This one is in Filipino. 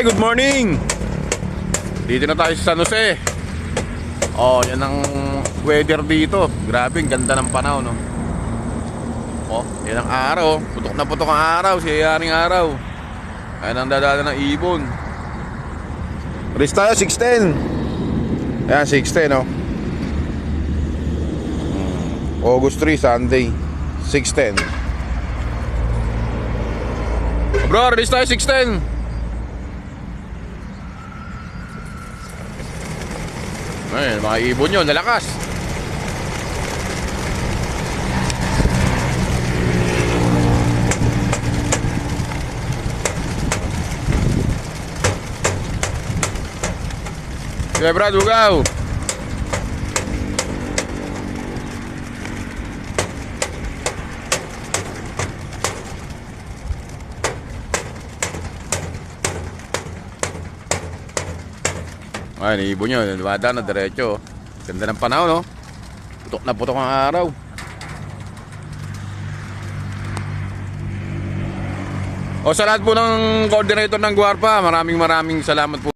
Hey, good morning! Dito na tayo sa San Jose. Oh, yan ang weather dito. Grabe, ang ganda ng panahon, no? Oh, yan ang araw. Putok na putok ang araw. Siyayaring araw. Ayan ang dadala ng ibon. Race tayo, 610. Ayan, 610, no? Hmm. August 3, Sunday. 610. Bro, race tayo, 610. Eh, y puño, ¿dónde la hagas? Quebrar lugar. Ay, ibon nyo. Lumada na diretso. Ganda ng panahon, no? Putok na putok ang araw. O sa lahat po ng coordinator ng Guarpa, maraming maraming salamat po.